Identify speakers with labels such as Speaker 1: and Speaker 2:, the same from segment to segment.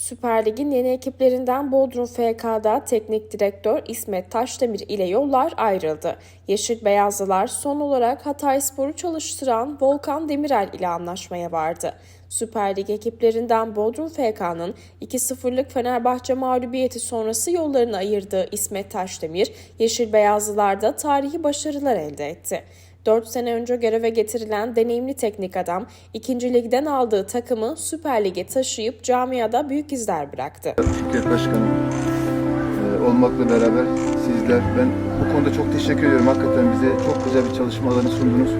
Speaker 1: Süper Lig'in yeni ekiplerinden Bodrum FK'da teknik direktör İsmet Taşdemir ile yollar ayrıldı. Yeşil Beyazlılar son olarak Hatayspor'u çalıştıran Volkan Demirel ile anlaşmaya vardı. Süper Lig ekiplerinden Bodrum FK'nın 2-0'lık Fenerbahçe mağlubiyeti sonrası yollarını ayırdığı İsmet Taşdemir, Yeşil Beyazlılar'da tarihi başarılar elde etti. 4 sene önce göreve getirilen deneyimli teknik adam, 2. Lig'den aldığı takımı Süper Lig'e taşıyıp camiada büyük izler bıraktı.
Speaker 2: Fikret Başkanım e, olmakla beraber sizler, ben bu konuda çok teşekkür ediyorum. Hakikaten bize çok güzel bir çalışma alanı sundunuz.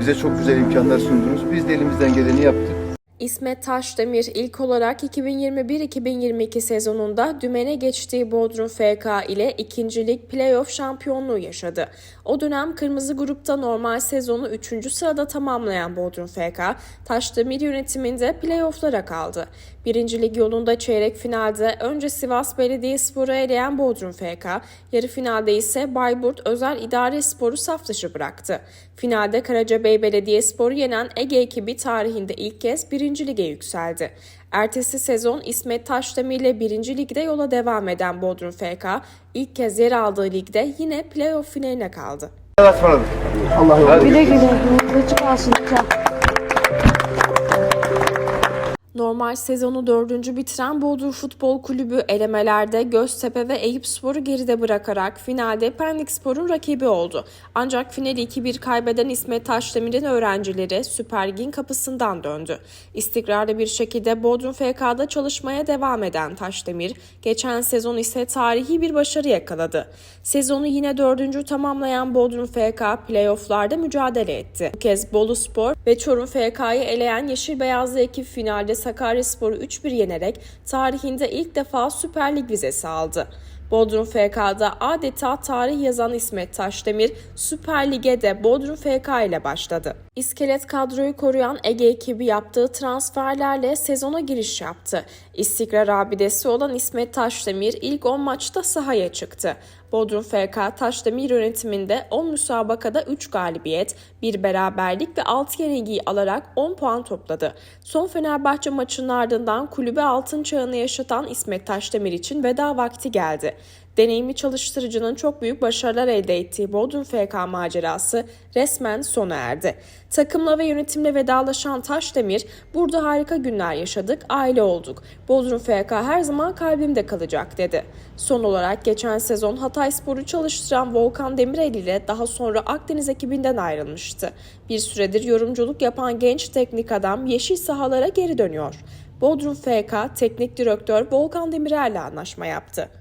Speaker 2: Bize çok güzel imkanlar sundunuz. Biz de elimizden geleni yaptık.
Speaker 1: İsmet Taşdemir ilk olarak 2021-2022 sezonunda dümene geçtiği Bodrum FK ile 2. Lig playoff şampiyonluğu yaşadı. O dönem Kırmızı Grup'ta normal sezonu 3. sırada tamamlayan Bodrum FK, Taşdemir yönetiminde playofflara kaldı. 1. Lig yolunda çeyrek finalde önce Sivas Belediyespor'u eleyen Bodrum FK, yarı finalde ise Bayburt Özel İdare Sporu saf dışı bıraktı. Finalde Karacabey Belediyespor'u yenen Ege ekibi tarihinde ilk kez 1. Lig'e yükseldi. Ertesi sezon İsmet Taşdemir ile 1. Lig'de yola devam eden Bodrum FK, ilk kez yer aldığı ligde yine playoff finaline kaldı.
Speaker 3: Güle güle. Yolunuz açık
Speaker 1: Normal sezonu dördüncü bitiren Bodrum Futbol Kulübü elemelerde Göztepe ve Eyüpspor'u geride bırakarak finalde Pendikspor'un rakibi oldu. Ancak finali 2-1 kaybeden İsmet Taşdemir'in öğrencileri Süper Lig'in kapısından döndü. İstikrarlı bir şekilde Bodrum FK'da çalışmaya devam eden Taşdemir, geçen sezon ise tarihi bir başarı yakaladı. Sezonu yine dördüncü tamamlayan Bodrum FK playofflarda mücadele etti. Bu kez Bolu Spor ve Çorum FK'yı eleyen Yeşil Beyazlı ekip finalde Sakaryaspor'u 3-1 yenerek tarihinde ilk defa Süper Lig vizesi aldı. Bodrum FK'da adeta tarih yazan İsmet Taşdemir Süper Lig'e de Bodrum FK ile başladı. İskelet kadroyu koruyan Ege ekibi yaptığı transferlerle sezona giriş yaptı. İstikrar abidesi olan İsmet Taşdemir ilk 10 maçta sahaya çıktı. Bodrum FK Taşdemir yönetiminde 10 müsabakada 3 galibiyet, 1 beraberlik ve 6 yenilgiyi alarak 10 puan topladı. Son Fenerbahçe maçının ardından kulübe altın çağını yaşatan İsmet Taşdemir için veda vakti geldi. Deneyimli çalıştırıcının çok büyük başarılar elde ettiği Bodrum FK macerası resmen sona erdi. Takımla ve yönetimle vedalaşan Taşdemir, burada harika günler yaşadık, aile olduk. Bodrum FK her zaman kalbimde kalacak dedi. Son olarak geçen sezon Hatayspor'u çalıştıran Volkan Demirel ile daha sonra Akdeniz ekibinden ayrılmıştı. Bir süredir yorumculuk yapan genç teknik adam yeşil sahalara geri dönüyor. Bodrum FK Teknik Direktör Volkan Demirel ile anlaşma yaptı.